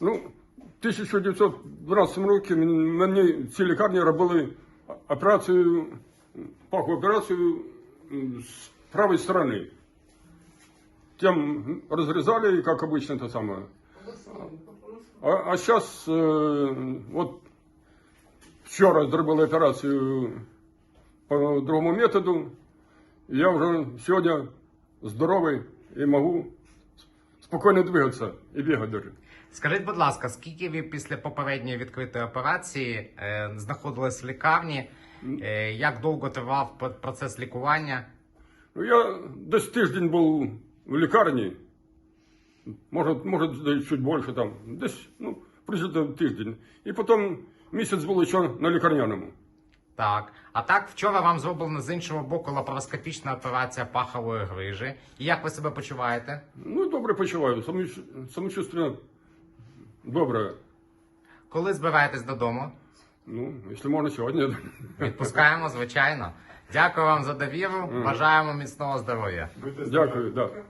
Ну, в 1912 році мен- мені в цій лікарні робили операцію, пахову операцію м, з правої сторони. Тем разрезали, как обычно, то самое. А, а сейчас, вот вчора зробили операцію по другому методу. Я вже сьогодні здоровий і можу спокійно двигатися і бігати даже. Скажіть, будь ласка, скільки ви після попередньої відкритої операції е, знаходились в лікарні? Е, як довго тривав процес лікування? Ну, я десь тиждень був в лікарні, може, може чуть більше там, десь, ну, приблизно тиждень. І потім місяць був ще на лікарняному. Так. А так, вчора вам зроблена з іншого боку лапароскопічна операція пахової грижі. І як ви себе почуваєте? Ну, добре почуваю, самоч... самочувствие добре. Коли збираєтесь додому? Ну, якщо можна сьогодні. Відпускаємо, звичайно. Дякую вам за довіру. Бажаємо міцного здоров'я. Дякую, так. Да.